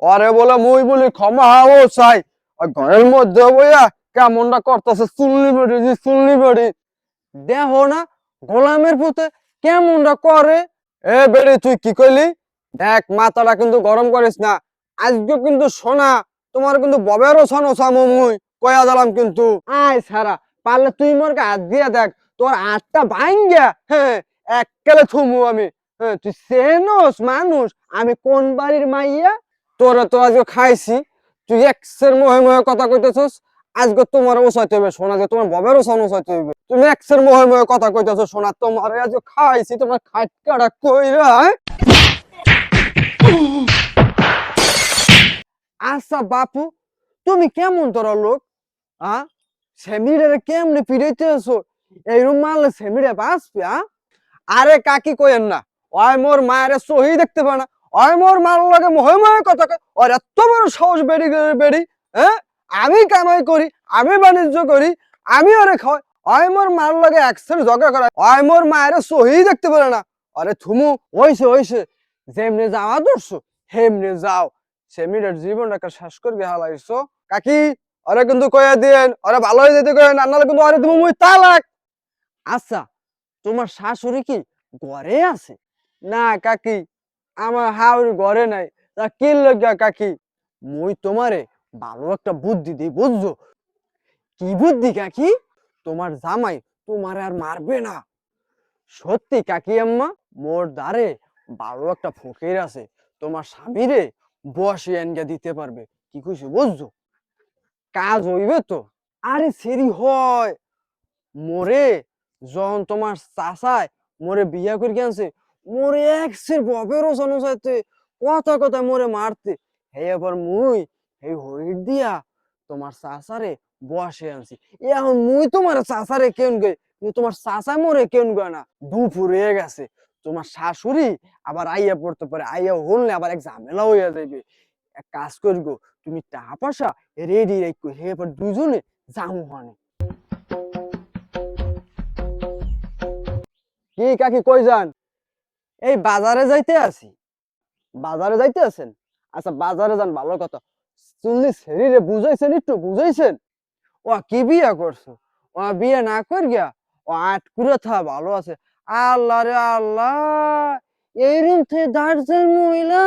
আরে বলে মুই বলি, ক্ষমা হাও চাই ঘরের মধ্যে বইয়া কেমনটা করতেছে চুল্লি বেড়ি জি চুল্লি বেড়ি। দেহ না গোলামের পুতে কেমনটা করে? এ বেড়ি, তুই কি কইলি? দেখ, মাথাটা কিন্তু গরম করিস না। আজকে কিন্তু সোনা, তোমার কিন্তু ববেরও সনো সামু মুই। কয়া দিলাম কিন্তু। আয় সারা, পারলে তুই মোর হাত দিয়া দেখ, তোর হাতটা ভাঙ্গিয়া হ্যাঁ এককালে থুমু আমি। হ্যাঁ তুই সেনস মানুষ, আমি কোন বাড়ির মাইয়া? তোরা তো আজকে খাইছি, তুই এক্সের মহে মহে কথা কইতেছস, আজকে তোমার ওসাইতে হবে শোনা যে তোমার ববের ওসান ওসাইতে হবে তুমি এক্সের মহে মহে কথা কইতেছো শোনা তোমার আজকে খাইছি, তোমার খাটকাটা কইরা হ্যাঁ? আচ্ছা বাপু, তুমি কেমন তোরা লোক আ সেমিরে কেমনে পিড়াইতে আছো এইরকম মারলে সেমিরে বাঁচবে আ আরে কাকি কইেন না, ওই মোর মায়ের সহি দেখতে পায় না ওই মোর মার লাগে মহে মহে কথা কয় ওর এত বড় সাহস বেড়ি বেড়ি হ্যাঁ আমি কামাই করি, আমি বাণিজ্য করি, আমি ওরে খাওয়াই। ওই মোর মার লাগে একসাথে ঝগড়া করা। ওই মোর মায়ের সহি দেখতে পারে না। আরে, থুমু, হইছে হইছে। যেমনে যাওয়া ধরছো হেমনে যাও। সেমিরের জীবনটাকে শেষ করে হালাইছো। কাকি, আরে, কিন্তু কইয়া দিয়েন, আরে, ভালো হয়ে যেতে কইেন আর নাহলে কিন্তু আরে তুমি মুই তালাক। আচ্ছা তোমার শাশুড়ি কি ঘরে আছে? না, কাকি আমার হাউরি ঘরে নাই। তা কি লজ্ঞা কাকি? মুই তোমারে ভালো একটা বুদ্ধি দিই, বুঝছ? কি বুদ্ধি কাকি? তোমার জামাই তোমার আর মারবে না। সত্যি কাকি আম্মা, মোর দ্বারে ভালো একটা ফকির আছে। তোমার স্বামীরে বসে এনগা দিতে পারবে। কি কইছো, বুঝছ? কাজ হইবে তো। আরে সেরি হয়। মোরে যখন তোমার চাচায় মোরে বিয়া করে আনছে মোরে একসের ববের ওসানো চাইতে কথা কথা মোরে মারতে। হে আবার মুই এই হইর দিয়া তোমার চাচারে বসে আনছি। এখন মুই তোমার চাচারে কেন গে তোমার চাচা মোরে কেন গে না? দুপুর হয়ে গেছে। তোমার শাশুড়ি আবার আইয়া পড়তে পারে, আইয়া হললে আবার এক ঝামেলা হইয়া যাইবে। এক কাজ করি গো তুমি টাকা পয়সা রেডি রাখো হে এবার দুজনে যামু হানে কি কাকি কই যান? এই বাজারে যাইতে আছি বাজারে যাইতে আছেন আচ্ছা বাজারে যান, ভালো কথা। চল্লিশ শরীরে বুঝাইছেন একটু, বুঝাইছেন? ও কি বিয়া করছ? ও বিয়ে না কর গিয়া ও আট কুড়ে থা ভালো আছে। আল্লাহ রে আল্লাহ এইরকম থেকে দাঁড়ছেন মহিলা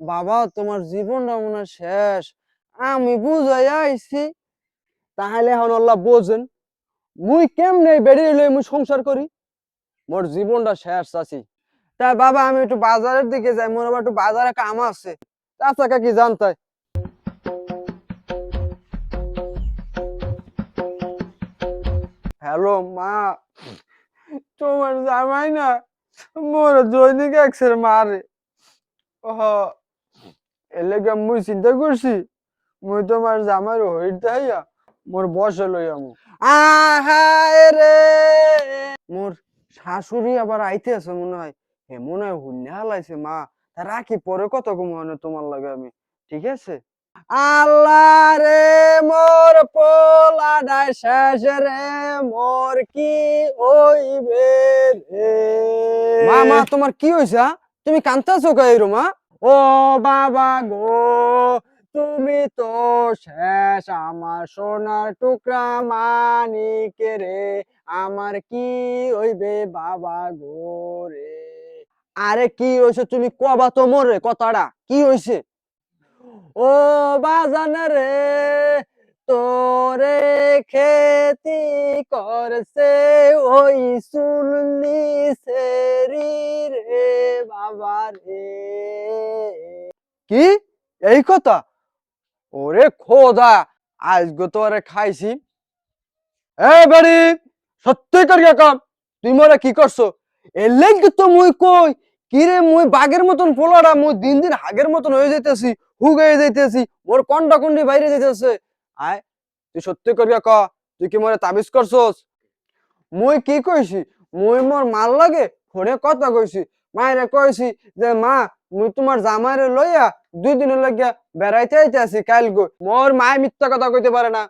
বাবা, তোমার জীবনটা মনে শেষ। আমি বুঝাই আইছি। তাহলে এখন আল্লাহ বোঝেন, মুই কেমনে বেরিয়ে লই মুই সংসার করি? মোর জীবনটা শেষ আছি তা বাবা, আমি একটু বাজারের দিকে যাই আবার একটু বাজারে কাম আছে। চাচা কাকি জানতাই হ্যালো, মা। তোমার জামাই না মোর দৈনিক একসের মারে। ওহ এলাকা মুই চিন্তা করছি, মুই তোমার জামাইর হইতে হইয়া মোর বসে লই আমু। আহায় রে মোর শাশুড়ি আবার আইতে আছে মনে হয়। হে, মনে হয় মা। তা রাখি পরে কত কমানো তোমার লাগে আমি, ঠিক আছে? আল্লাহ রে মোর পোলাডাই শেষ রে, মোর কি হইবে মা মা, তোমার কি হইছে তুমি কান্তাছো কে ও বাবা গো, তুমি তো শেষ, আমার সোনার টুকরা মানিক রে, আমার কি হইবে বাবা গো রে? আরে কি হইছে তুমি কবা তো মোরে কথাটা, কি হইছে ও বাজান রে, তোরে খেতি করছে ওই শুনলি সেরি রে বাবা রে। কি? এই কথা? ওরে খোদা আজকে তোরে খাইছি। এ বাড়ি, সত্যি করিয়া কাম, তুই মোরে কি করছ? এর লাগি তো মুই কই কিরে মুই বাঘের মতন পোলাটা মুই দিন দিন হাগের মতন হয়ে যাইতেছি হুগাই যাইতেছি, মোর কন্ডা কুন্ডি বাইরে যাইতেছে। আয়, তুই সত্যি করিয়া ক, তুই কি মোরে তাবিজ করছস? মুই কি কইছি? মুই মোর মাল লাগে ফোনে কথা কইছি। মায়েরে কইছি যে, মা, মুই তোমার জামাইরে লইয়া দুই দিনের লাগিয়া বেড়াইতে আইতে আছি কাল গো। মোর মায় মিথ্যা কথা কইতে পারে না।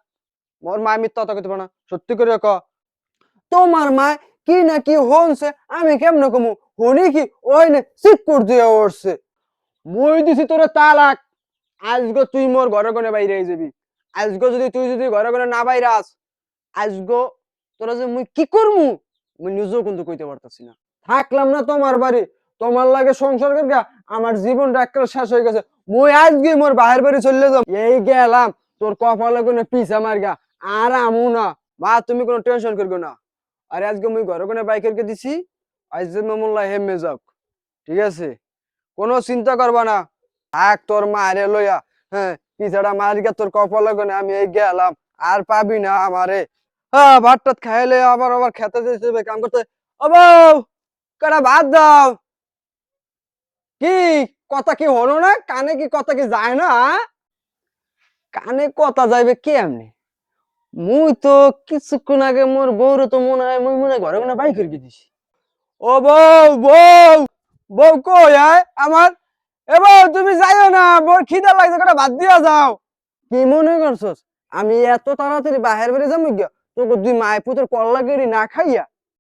মোর মায় মিথ্যা কথা কইতে পারে না। সত্যি করিয়া ক। তোমার মায় কি না কি হনছে? আমি কেমনে কমু? হনি কি ওই নে সিট করে দিয়ে উঠছে মুই দিছি তোরে তালাক। আজগো তুই মোর ঘরে কোনে বাইরে যাবি। আজগো যদি তুই যদি ঘরে কোনে না বাইরে আস, আজগো তোরা যে মুই কি করমু? মুই নিজেও কিন্তু কইতে পারতাছি না। থাকলাম না তোমার বাড়ি। তোমার লাগে সংসার করিয়া আমার জীবনটা একটা শেষ হয়ে গেছে। মুই আজকে মোর বাহির বাড়ি চলে যাব এই গেলাম। তোর কপালে কোনো পিছা মারগা আর আমু না। বা তুমি কোনো টেনশন করবে না। আরে আজকে মুই ঘরে কোনে বাইকেরকে দিছি যে মামুল্লাহ হেমে যাক ঠিক আছে? কোনো চিন্তা করবা না। থাক তোর মারে লইয়া হ্যাঁ পিছাটা মারিকা তোর কপালে কোনে আমি এই গেলাম, আর পাবি না আমারে। হ্যাঁ ভাত টাত খাইলে আবার আবার খেতে যেতে কাম করতে ও বউ কটা ভাত দাও? কি কথা কি হলো না? কানে কি কথা কি যায় না কানে কথা যাইবে কে এমনি মুই তো কিছুক্ষণ আগে মোর বউরে তো মনে হয় মুই মনে ঘরে মনে বাইক করে দিছি ও বউ বউ বউ কই আমার? এ বউ, তুমি যাইও না মোর খিদা লাগছে, কটা বাদ দিয়া যাও। কি মনে করছস? আমি এত তাড়াতাড়ি বাহির বেরিয়ে যাব গিয়া তোকে দুই মায় পুতের কল গেরি না খাইয়া